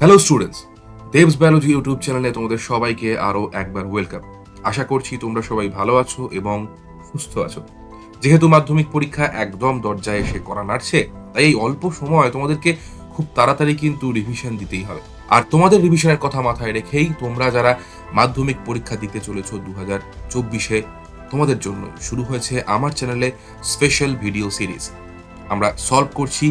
Hello students Deb's biology YouTube চ্যানেলে তোমাদের সবাইকে আরও একবার ওয়েলকাম আশা করছি তোমরা সবাই ভালো আছো এবং সুস্থ আছো। যেহেতু মাধ্যমিক পরীক্ষা একদম দরজায় এসে করা নাড়ছে, তাই এই অল্প সময় তোমাদেরকে খুব তাড়াতাড়ি কিন্তু রিভিশন দিতেই হবে। আর তোমাদের রিভিশনের কথা মাথায় রেখেই তোমরা যারা মাধ্যমিক পরীক্ষা দিতে চলেছো দু হাজার চব্বিশে, তোমাদের জন্য শুরু হয়েছে আমার চ্যানেলে স্পেশাল ভিডিও সিরিজ আমরা সলভ করছি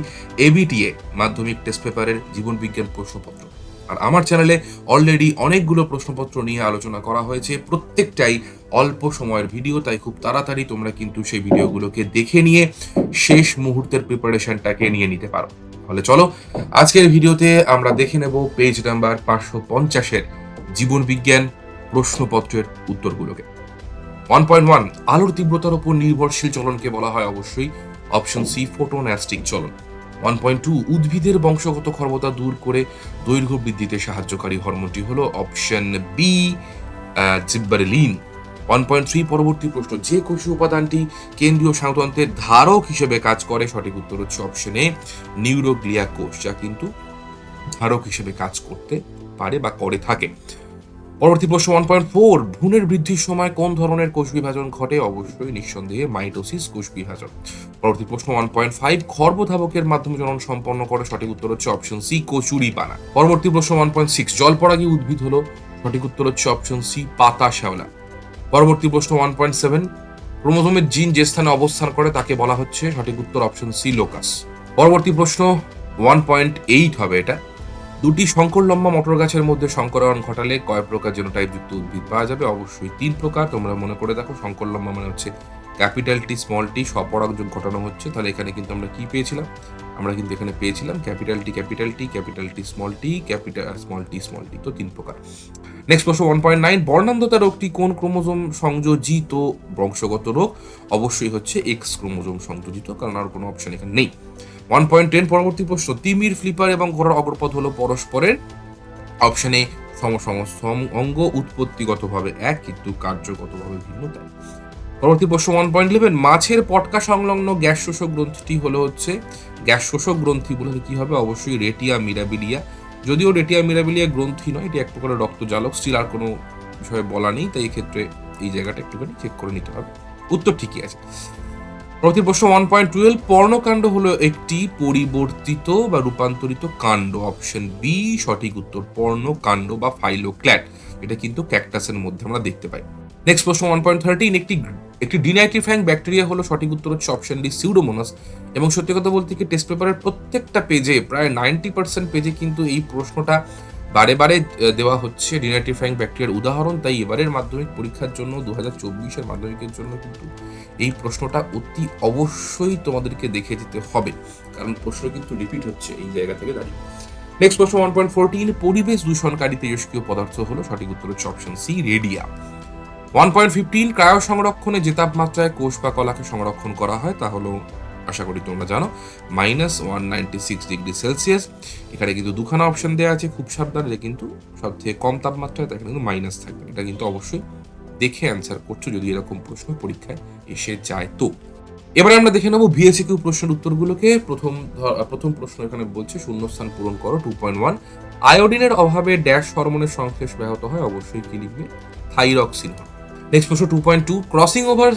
এবিটিএ মাধ্যমিক টেস্ট পেপারের জীবনবিজ্ঞান প্রশ্নপত্র। আর আমার চ্যানেলে অলরেডি অনেকগুলো প্রশ্নপত্র নিয়ে আলোচনা করা হয়েছে, প্রত্যেকটাই অল্প সময়ের ভিডিও তাই খুব তাড়াতাড়ি তোমরা কিন্তু সেই ভিডিওগুলোকে দেখে নিয়ে শেষ মুহূর্তের প্রিপারেশনটাকে নিয়ে নিতে পারো। তাহলে চলো, আজকের ভিডিওতে আমরা দেখে নেব পেজ নাম্বার পাঁচশো পঞ্চাশের জীবন বিজ্ঞান প্রশ্নপত্রের উত্তরগুলোকে। ওয়ান পয়েন্ট ওয়ান আলোর তীব্রতার উপর নির্ভরশীল চলনকে বলা হয় অবশ্যই। অপশন সি ফোটোন্যাস্টিক চলন। ওয়ান পয়েন্ট টু উদ্ভিদের বংশগত ক্ষমতা দূর করে দৈর্ঘ্য বৃদ্ধিতে সাহায্যকারী হরমোনটি হলো option B gibberellin. One point three পরবর্তী প্রশ্ন, যে কোষীয় উপাদানটি কেন্দ্রীয় স্নায়ুতন্ত্রের ধারক হিসেবে কাজ করে, সঠিক উত্তর হচ্ছে অপশনে নিউরোগ্লিয়া কোষ যা কিন্তু ধারক হিসেবে কাজ করতে পারে বা করে থাকে। পরবর্তী প্রশ্ন ওয়ান পয়েন্ট ফোর ভ্রূণের বৃদ্ধির সময় কোন ধরনের কোষ বিভাজন ঘটে? অবশ্যই নিঃসন্দেহে মাইটোসিস কোষ বিভাজন। পরবর্তী প্রশ্ন ওয়ান পয়েন্ট ফাইভ খর্বধাবকের মাধ্যমে জনন সম্পন্ন করে সঠিক উত্তর হচ্ছে অপশন সি কচুরি পানা। পরবর্তী প্রশ্ন ওয়ান পয়েন্ট সিক্স জলপরাগী উদ্ভিদ হলো, সঠিক উত্তর হচ্ছে অপশন সি পাতা শ্যাওলা। পরবর্তী প্রশ্ন ওয়ান পয়েন্ট সেভেন ক্রোমোজোমের জিন যে স্থানে অবস্থান করে তাকে বলা হচ্ছে সঠিক উত্তর অপশন সি লোকাস। পরবর্তী প্রশ্ন ওয়ান পয়েন্ট এইট হবে এটা। দুটি শঙ্কর লম্বা মটর গাছের মধ্যে শঙ্করায়ন ঘটালে কয় প্রকার জেনোটাইপ যুক্ত উদ্ভিদ পাওয়া যাবে। অবশ্যই তিন প্রকার। তোমরা মনে করে দেখো, শঙ্কর লম্বা মানে হচ্ছে ক্যাপিটাল টি, স্মল টি স্বপরাগযোগ ঘটানো হচ্ছে। তাহলে এখানে কিন্তু আমরা কি পেয়েছিলাম? আমরা কিন্তু এখানে পেয়েছিলাম capital T capital T capital T, small T, capital small T small T. তো তিন প্রকার। নেক্সট প্রশ্ন ওয়ান পয়েন্ট নাইন বর্ণান্ধতা রোগটি কোন ক্রোমোজোম সংযোজিত? বংশগত রোগ। অবশ্যই হচ্ছে এক্স ক্রোমোজোম সংযোজিত, কারণ আর কোনো অপশন এখানে নেই। ওয়ান পয়েন্ট টেন পরবর্তী প্রশ্ন, তিমির ফ্লিপার এবং ঘোড়ার অগ্রপথ হলো পরস্পরের অপশনে সম অঙ্গ উৎপত্তিগতভাবে এক, কিন্তু কার্যগতভাবে ভিন্ন তাই। পরবর্তী প্রশ্ন ওয়ান পয়েন্ট ইলেভেন মাছের পটকা সংলগ্ন গ্যাস শোষক গ্রন্থিটি হলো হচ্ছে গ্যাস শোষক গ্রন্থি বলে কি হবে? অবশ্যই রেটিয়া মিরাবিলিয়া। যদিও রেটিয়া মিরাবিলিয়া গ্রন্থি নয়, এটি এক প্রকারের রক্তজালক, স্টিল আর কোনো বিষয়ে বলা নেই, তাই এক্ষেত্রে এই জায়গাটা একটুখানি চেক করে নিতে হবে। উত্তর ঠিকই আছে। প্রতি প্রশ্ন ওয়ান পয়েন্ট টুয়েলভ পর্ণকাণ্ড হলো একটি পরিবর্তিত বা রূপান্তরিত কাণ্ড অপশন বি সঠিক উত্তর পর্ণকাণ্ড বা ফাইলোক্ল্যাট এটা কিন্তু ক্যাকটাসের মধ্যে আমরা দেখতে পাই। নেক্সট প্রশ্ন ওয়ান পয়েন্ট থার্টিন একটি একটি ডিনাইট্রিফ্যাং ব্যাকটেরিয়া হলো সঠিক উত্তর হচ্ছে অপশন ডি সিউডোমোনাস এবং সত্যি কথা বলতে কি টেস্ট পেপারের প্রত্যেকটা পেজে প্রায় নাইনটি পার্সেন্ট পেজে কিন্তু এই প্রশ্নটা বারে বারে দেওয়া হচ্ছে ডিনাইট্রিফাইং ব্যাকটেরিয়ার উদাহরণ। তাই এবারের মাধ্যমিক পরীক্ষার জন্য দু হাজার চব্বিশের মাধ্যমিকের জন্য কিন্তু এই প্রশ্নটা অতি অবশ্যই তোমাদেরকে দেখে যেতে হবে। কারণ প্রশ্ন কিন্তু রিপিট হচ্ছে এই জায়গা থেকে দাঁড়িয়ে। নেক্সট প্রশ্ন ওয়ান পয়েন্ট ফোরটিন পরিবেশ দূষণকারী তেজস্ক্রিয় পদার্থ হলো সঠিক উত্তর হচ্ছে অপশন সি রেডিয়া ওয়ান পয়েন্ট ফিফটিন ক্রায় সংরক্ষণে যে তাপমাত্রায় কোষ বা কলাকে সংরক্ষণ করা হয়, তা হলো আশা করি তোমরা জানো minus one ninety six degree Celsius এখানে কিন্তু দুখানা অপশন দেওয়া আছে, খুব সাবধানে কিন্তু সব থেকে কম তাপমাত্রায় এখানে কিন্তু মাইনাস থাকবে। এটা কিন্তু অবশ্যই দেখে অ্যান্সার করছ যদি এরকম প্রশ্ন পরীক্ষায় এসে যায় তো। এবারে আমরা দেখে নেব ভিএসিকিউ প্রশ্নের উত্তরগুলোকে। প্রথম প্রথম প্রশ্ন এখানে বলছে, শূন্যস্থান পূরণ করো টু পয়েন্ট ওয়ান আয়োডিনের অভাবে ড্যাশ হরমোনের সংশ্লেষ ব্যাহত হয়, অবশ্যই কি লিখবে? থাইরক্সিন নেক্সট প্রশ্ন two point two crossing over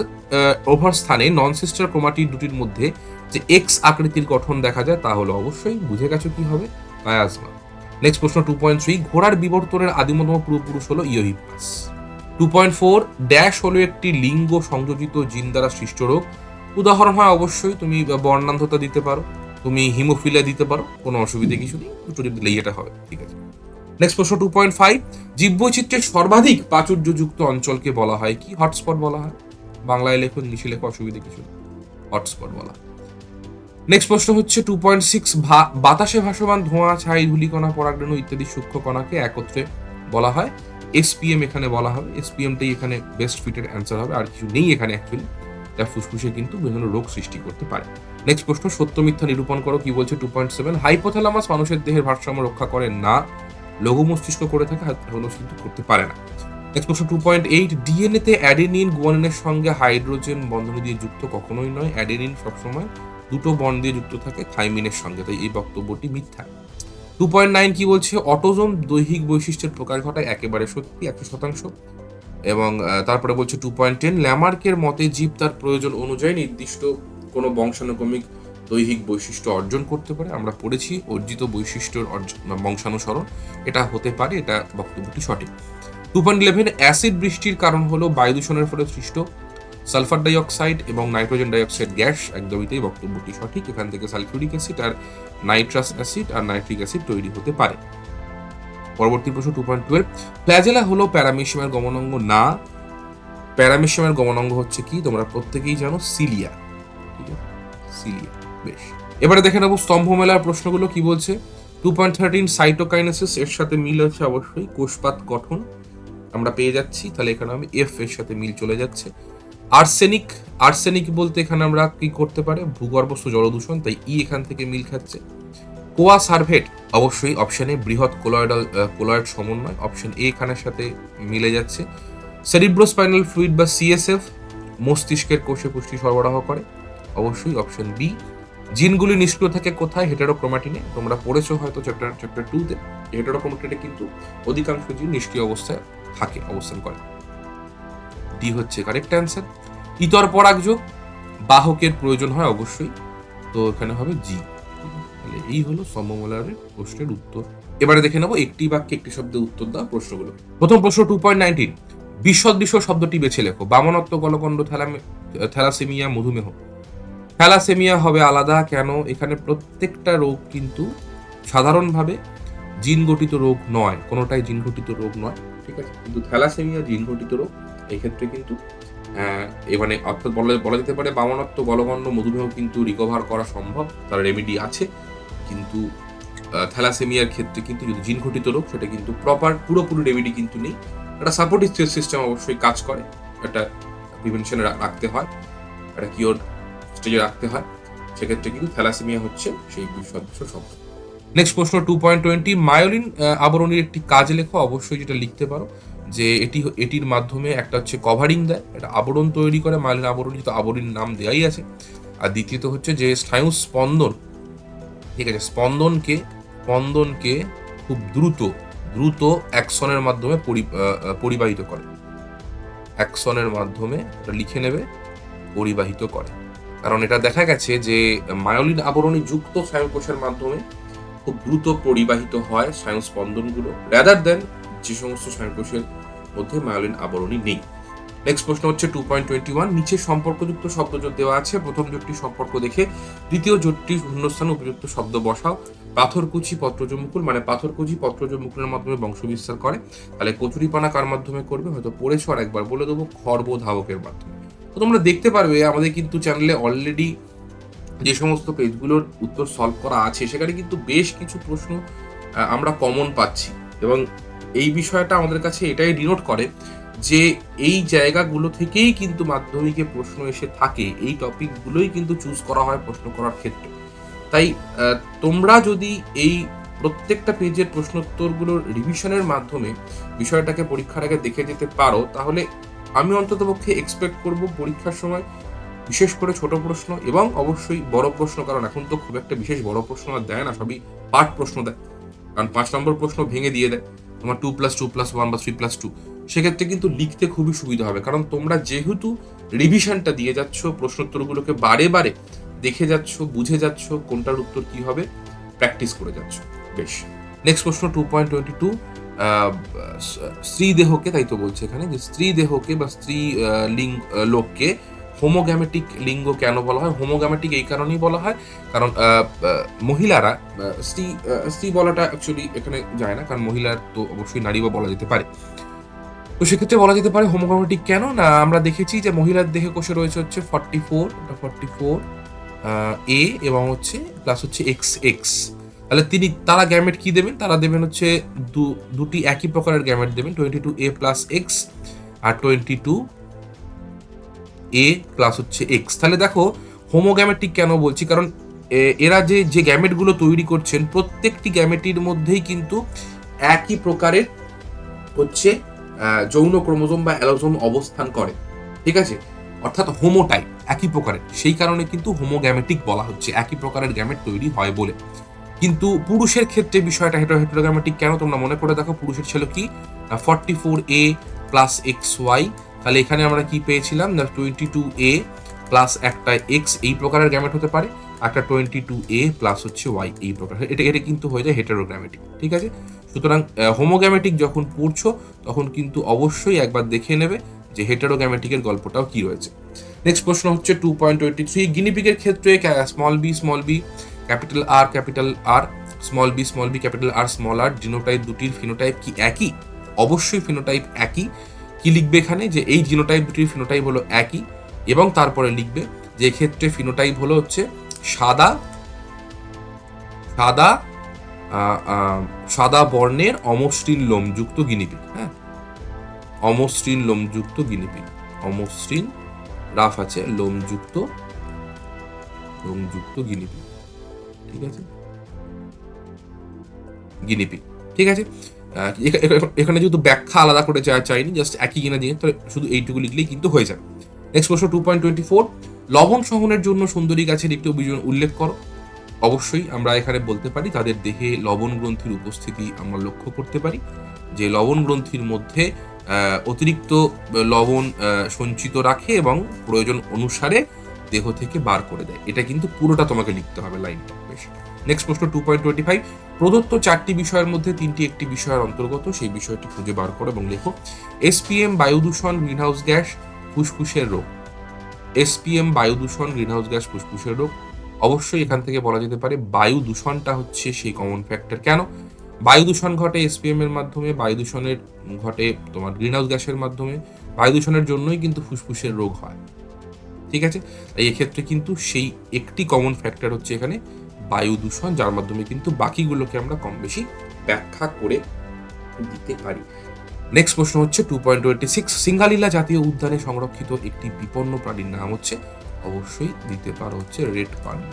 over স্থানে নন সিস্টার ক্রোমাটিড দুটির মধ্যে যে এক্স আকৃতির গঠন দেখা যায় তা হলো অবশ্যই বুঝে গেছো কি হবে? কায়াজমা নেক্সট প্রশ্ন টু পয়েন্ট থ্রি ঘোড়ার বিবর্তনের আদিমতম পূর্বপুরুষ হলো eohippus two point four dash হলো একটি লিঙ্গ সংযোজিত জিন দ্বারা সৃষ্ট রোগ। উদাহরণ হয় অবশ্যই তুমি বর্ণান্ধতা দিতে পারো, তুমি হিমোফিলিয়া দিতে পারো, কোনো অসুবিধে কিছু নেই, দুটো এটা হবে, ঠিক আছে। নেক্সট প্রশ্ন টু পয়েন্ট ফাইভ জীববৈচিত্র্যের সর্বাধিক প্রাচুর্যযুক্ত অঞ্চলকে বলা হয় কি? হটস্পট বলা হয়। বাংলায় লেখো ইংলিশে লেখো, অসুবিধা কিছু হটস্পট বলা নেক্সট প্রশ্ন হচ্ছে টু পয়েন্ট সিক্স বাতাসে ভাসমান ধোঁয়া, ছাই, ধুলিকণা, পরাগরেণু ইত্যাদি সূক্ষ্ম কণাকে একত্রে বলা হয়। এসপিএম এখানে বলা হবে। এসপিএমটাই এখানে বেস্ট ফিটের অ্যান্সার হবে। আর কিছু নেই এখানে অ্যাকচুয়ালি যা ফুসফুসে কিন্তু বিভিন্ন রোগ সৃষ্টি করতে পারে। নেক্সট প্রশ্ন, সত্য মিথ্যা নিরূপণ করো, কি বলছে টু পয়েন্ট সেভেন হাইপোথ্যালামাস মানুষের দেহের ভারসাম্য রক্ষা করে না। লঘু মস্তিষ্ক করে থাকে হলো কিন্তু করতে পারে না। Next two point eight DNA তে অ্যাডেনিন গুয়ানিনের সঙ্গে হাইড্রোজেন বন্ধনী দিয়ে যুক্ত কখনোই নয়। অ্যাডেনিন সবসময় দুটো বন্ড দিয়ে যুক্ত থাকে থাইমিনের সঙ্গে। তাই এই বক্তব্যটি মিথ্যা। টু পয়েন্ট নাইন কি বলছে? অটোজোম দৈহিক বৈশিষ্ট্যের প্রকাশ ঘটায় একেবারে সত্যি, একশো শতাংশ। এবং তারপরে বলছে টু পয়েন্ট টেন ল্যামার্কের মতে জীব তার প্রয়োজন অনুযায়ী নির্দিষ্ট কোনো বংশানুক্রমিক দৈহিক বৈশিষ্ট্য অর্জন করতে পারে। আমরা পড়েছি অর্জিত বৈশিষ্ট্যের বংশানুসরণ। এটা হতে পারে, এটা বক্তব্যটি সঠিক। টু পয়েন্ট ইলেভেন অ্যাসিড বৃষ্টির কারণ হলো বায়ু দূষণের ফলে সৃষ্ট সালফার ডাইঅক্সাইড এবং নাইট্রোজেন ডাইঅক্সাইড গ্যাস। একদমই বক্তব্যটি সঠিক। এখান থেকে সালফিউরিক অ্যাসিড আর নাইট্রাস অ্যাসিড আর নাইট্রিক অ্যাসিড তৈরি হতে পারে। পরবর্তী প্রশ্ন টু পয়েন্ট টুয়েলভ ফ্ল্যাজেলা হলো প্যারামিশিয়ামের গমনাঙ্গ না। প্যারামিশিয়ামের গমনাঙ্গ হচ্ছে কি? তোমরা প্রত্যেকেই জানো, সিলিয়া। ঠিক আছে? সিলিয়া। বেশ। এবারে দেখে নেব স্তম্ভ মেলার প্রশ্নগুলো কি বলছে। টু পয়েন্ট থার্টিন সাইটোকাইনেসিস এর সাথে মিল হচ্ছে অবশ্যই, কোষপাত গঠন। আমরা পেয়ে যাচ্ছি, তাহলে এখানে আমি এফ এর সাথে মিল চলে যাচ্ছে। আর্সেনিক আর্সেনিক বলতে এখানে আমরা কি করতে পারে? ভূগর্ভস্থ জলদূষণ, তাই ই এখান থেকে মিল খাচ্ছে। কোয়া সার্ভেট, অবশ্যই অপশনে বৃহৎ কোলয়েডাল কোলয়েড সমন্বয় অপশন এ এখানের সাথে মিলে যাচ্ছে। সেরিব্রোস্পাইনাল ফ্লুইড বা সিএসএফ মস্তিষ্কের কোষে পুষ্টি সরবরাহ করে, অবশ্যই অপশন বি জিনগুলি নিষ্ক্রিয় থাকে কোথায়? হেটারোক্রোমাটিনে তোমরা পড়েছো হয়তো চ্যাপ্টার চ্যাপ্টার টুতে হেটারোক্রোমাটিনে কিন্তু অধিকাংশ জিন নিষ্ক্রিয় অবস্থায় থাকে, অবস্থান করে। ডি হচ্ছে কারেক্ট অ্যান্সার ইতর পরাগযোগ বাহকের প্রয়োজন হয় অবশ্যই। তো এখানে হবে জি তাহলে এই হলো সমমলারের প্রশ্নের উত্তর। এবারে দেখে নেব একটি বাক্যে একটি শব্দে উত্তর দেওয়া প্রশ্নগুলো। প্রথম প্রশ্ন টু পয়েন্ট নাইনটিন বিসদৃশ্য শব্দটি বেছে লেখো। বামনত্ব, গলকণ্ড থ্যালাসেমিয়া, মধুমেহ। থ্যালাসেমিয়া হবে আলাদা কেন? এখানে প্রত্যেকটা রোগ কিন্তু সাধারণভাবে জিন গঠিত রোগ নয়, কোনোটাই জিন গঠিত রোগ নয়, ঠিক আছে? কিন্তু থ্যালাসেমিয়া জিন গঠিত রোগ এই ক্ষেত্রে কিন্তু মানে অর্থাৎ বলা বলা যেতে পারে বামনত্ব, গলগণ্ড, মধুমেহ কিন্তু রিকভার করা সম্ভব, তার রেমেডি আছে, কিন্তু থ্যালাসেমিয়ার ক্ষেত্রে কিন্তু যদি জিন ঘটিত রোগ, সেটা কিন্তু প্রপার পুরোপুরি রেমেডি কিন্তু নেই। একটা সাপোর্টিভ সিস্টেম অবশ্যই কাজ করে, একটা প্রিভেনশনে রাখতে হয়, একটা কিওর স্টেজে রাখতে হয়, সেক্ষেত্রে কিন্তু থ্যালাসেমিয়া হচ্ছে সেই সদস্য শব্দ। নেক্সট প্রশ্ন টু পয়েন্ট টোয়েন্টি মায়োলিন আবরণীর একটি কাজ লেখো, অবশ্যই যেটা লিখতে পারো, যে এটি এটির মাধ্যমে একটা হচ্ছে কভারিং দেয়, একটা আবরণ তৈরি করে মায়োলিন আবরণী তো আবরণীর নাম দেওয়াই আছে। আর দ্বিতীয়ত হচ্ছে যে স্নায়ু স্পন্দন, ঠিক আছে, স্পন্দনকে স্পন্দনকে খুব দ্রুত দ্রুত অ্যাকশনের মাধ্যমে পরিবাহিত করে। অ্যাকশনের মাধ্যমে লিখে নেবে, পরিবাহিত করে। কারণ এটা দেখা গেছে যে মায়োলিন আবরণী যুক্ত স্নায়ুকোষের মাধ্যমে খুব দ্রুত পরিবাহিত হয় স্নায়ু স্পন্দনগুলো র্যাদার দেন যে সমস্ত স্নায়ুকোষের মধ্যে মায়োলিন আবরণী নেই। নেক্সট প্রশ্ন হচ্ছে টু পয়েন্ট টোয়েন্টি ওয়ান নিচে সম্পর্কযুক্ত শব্দ জোট দেওয়া আছে, প্রথম জোটটি সম্পর্ক দেখে, দ্বিতীয় জোটটি শূন্যস্থানে উপযুক্ত শব্দ বসাও। পাথরকুচি পত্রজমুকুল মানে পাথরকুচি পত্রজমুকুলের মাধ্যমে বংশ বিস্তার করে। তাহলে কচুরিপানা কার মাধ্যমে করবে? হয়তো পড়েছো আর একবার বলে দেবো, খর্ব ধাবকের মাধ্যমে। তোমরা দেখতে পারবে, আমাদের কিন্তু চ্যানেলে অলরেডি যে সমস্ত পেজগুলোর উত্তর সলভ করা আছে, সেখানে কিন্তু বেশ কিছু প্রশ্ন আমরা কমন পাচ্ছি। এবং এই বিষয়টা আমাদের কাছে এটাই ডিনোট করে যে এই জায়গাগুলো থেকেই কিন্তু মাধ্যমিকে প্রশ্ন এসে থাকে, এই টপিকগুলোই কিন্তু চুজ করা হয় প্রশ্ন করার ক্ষেত্রে। তাই তোমরা যদি এই প্রত্যেকটা পেজের প্রশ্নোত্তরগুলোর রিভিশনের মাধ্যমে বিষয়টাকে পরীক্ষার আগে দেখে যেতে পারো, তাহলে আমি অন্ততপক্ষে এক্সপেক্ট করব পরীক্ষার সময় বিশেষ করে ছোট প্রশ্ন এবং অবশ্যই বড় প্রশ্ন, কারণ এখন তো খুব একটা বিশেষ বড় প্রশ্ন আর দেয় না, সবই পার্ট প্রশ্ন দেয়। কারণ পাঁচ নম্বর প্রশ্ন ভেঙে দিয়ে দেয়। তোমার two plus two plus one বা থ্রি প্লাস টু সেক্ষেত্রে কিন্তু লিখতে খুবই সুবিধা হবে, কারণ তোমরা যেহেতু রিভিশনটা দিয়ে যাচ্ছ, প্রশ্নোত্তরগুলোকে বারে বারে দেখে যাচ্ছ, বুঝে যাচ্ছ, কোনটার উত্তর কি হবে প্র্যাকটিস করে যাচ্ছ। বেশ। নেক্সট প্রশ্ন টু পয়েন্ট টোয়েন্টি টু স্ত্রী দেহকে, তাই তো বলছে এখানে, যে স্ত্রী দেহকে বা স্ত্রী লিঙ্গ লোককে হোমোগ্যামেটিক লিঙ্গ কেন বলা হয়? হোমোগ্যামেটিক এই কারণেই বলা হয়। কারণ মহিলারা স্ত্রী স্ত্রী বলাটা অ্যাকচুয়ালি এখানে যায় না, কারণ মহিলার তো অবশ্যই নারী বা বলা যেতে পারে। তো সেক্ষেত্রে বলা যেতে পারে হোমোগ্যামেটিক কেন? না, আমরা দেখেছি যে মহিলার দেহে কোষে রয়েছে হচ্ছে forty four forty four A এবং হচ্ছে প্লাস হচ্ছে এক্স এক্স তাহলে তিনি, তারা গ্যামেট কি দেবেন? তারা দেবেন হচ্ছে দু, দুটি একই প্রকারের গ্যামেট দেবেন twenty two A plus X R twenty two A plus হচ্ছে এক্স তাহলে দেখো হোমোগ্যামেটিক কেন বলছি? কারণ এরা যে যে গ্যামেটগুলো তৈরি করছেন, প্রত্যেকটি গ্যামেটির মধ্যেই কিন্তু একই প্রকারের হচ্ছে যৌন ক্রোমোজোম বা অ্যালোজোম অবস্থান করে। ঠিক আছে? অর্থাৎ হোমোটাইপ একই প্রকারের। সেই কারণে কিন্তু হোমোগ্যামেটিক বলা হচ্ছে, একই প্রকারের গ্যামেট তৈরি হয় বলে। কিন্তু পুরুষের ক্ষেত্রে বিষয়টা হেটো হেটোগ্রামেটিক কেন তোমরা মনে করে দেখো? পুরুষের ছিল কি? Forty four A plus X Y তাহলে এখানে আমরা কি পেয়েছিলাম? না টোয়েন্টি টু এ প্লাস একটা এক্স এই প্রকারের গ্যামেট হতে পারে একটা টোয়েন্টি টু এ প্লাস হচ্ছে ওয়াই এই প্রকার। এটা এটা কিন্তু হয়ে যায় হেটারোগ্রামেটিক ঠিক আছে? সুতরাং হোমোগ্যামেটিক যখন পড়ছো, তখন কিন্তু অবশ্যই একবার দেখে নেবে যে হেটারোগ্যামেটিকের গল্পটাও কি রয়েছে। নেক্সট প্রশ্ন হচ্ছে টু পয়েন্ট টোয়েন্টি থ্রি গিনিপিকের ক্ষেত্রে small b small b capital R capital R, small b small b, capital R, small r, genotype দুটির ফিনোটাইপ কি একই? অবশ্যই ফিনোটাইপ একই। কি লিখবে এখানে? যে এই জিনোটাইপ দুটির ফিনোটাইপ হলো একই, এবং তারপরে লিখবে যে ক্ষেত্রে ফিনোটাইপ হলো হচ্ছে সাদা সাদা সাদা বর্ণের অমসৃণ লোমযুক্ত গিনিপিগ হ্যাঁ? অমসৃণ লোমযুক্ত গিনিপিগ, অমসৃণ, রাফ আছে, লোমযুক্ত লোমযুক্ত গিনিপিগ। ঠিক আছে? গিনিপিগ ঠিক আছে? এখানে যেহেতু ব্যাখ্যা আলাদা করে চাওয়া চাইনি জাস্ট একই কিনা দিয়ে তো শুধু এইটুকু লিখলেই কিন্তু হয়ে যাবে। নেক্সট প্রশ্ন টু পয়েন্ট টোয়েন্টি ফোর লবণ সহনের জন্য সুন্দরী গাছের একটি অভিযোগ উল্লেখ করো। অবশ্যই আমরা এখানে বলতে পারি, তাদের দেহে লবণ গ্রন্থির উপস্থিতি আমরা লক্ষ্য করতে পারি। যে লবণ গ্রন্থির মধ্যে অতিরিক্ত লবণ সঞ্চিত রাখে এবং প্রয়োজন অনুসারে দেহ থেকে বার করে দেয়। এটা কিন্তু পুরোটা তোমাকে লিখতে হবে লাইনটা বেশ। নেক্সট প্রশ্ন টু পয়েন্ট টোয়েন্টি ফাইভ প্রদত্ত চারটি বিষয়ের মধ্যে তিনটি একটি বিষয়ের অন্তর্গত, সেই বিষয়টি খুঁজে বার করো এবং লেখো। এসপিএম বায়ু দূষণ গ্রিনহাউস গ্যাস ফুসফুসের রোগ। এসপিএম বায়ু দূষণ গ্রিনহাউস গ্যাস ফুসফুসের রোগ। অবশ্যই এখান থেকে বলা যেতে পারে বায়ু দূষণটা হচ্ছে সেই কমন ফ্যাক্টর কেন? বায়ু দূষণ ঘটে এসপিএম এর মাধ্যমে বায়ু দূষণের ঘটে তোমার গ্রিনহাউস গ্যাসের মাধ্যমে। বায়ু দূষণের জন্যই কিন্তু ফুসফুসের রোগ হয়। ঠিক আছে? তাই এক্ষেত্রে কিন্তু সেই একটি কমন ফ্যাক্টর হচ্ছে এখানে বায়ু দূষণ, যার মাধ্যমে কিন্তু বাকিগুলোকে আমরা কম বেশি ব্যাখ্যা করে দিতে পারি। নেক্সট প্রশ্ন হচ্ছে two point twenty six Singalila জাতীয় উদ্যানে সংরক্ষিত একটি বিপন্ন প্রাণীর নাম হচ্ছে, অবশ্যই দিতে পারো হচ্ছে রেড পান্ডা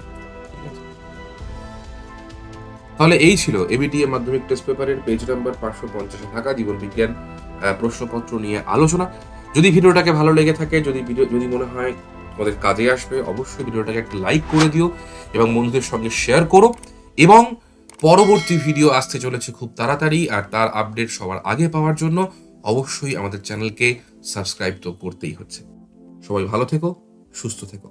তাহলে এই ছিল এবিটিএ মাধ্যমিক টেস্ট পেপারের পেজ নাম্বার পাঁচশো পঞ্চাশে থাকা জীবন বিজ্ঞান প্রশ্নপত্র নিয়ে আলোচনা। যদি ভিডিওটাকে ভালো লেগে থাকে, যদি ভিডিও, যদি মনে হয় তোমাদের কাজে আসবে, অবশ্যই ভিডিওটাকে একটা লাইক করে দিও এবং বন্ধুদের সঙ্গে শেয়ার করো এবং পরবর্তী ভিডিও আসতে চলেছে খুব তাড়াতাড়ি আর তার আপডেট সবার আগে পাওয়ার জন্য অবশ্যই আমাদের চ্যানেলকে সাবস্ক্রাইব তো করতেই হচ্ছে। সবাই ভালো থেকো, সুস্থ থেকো।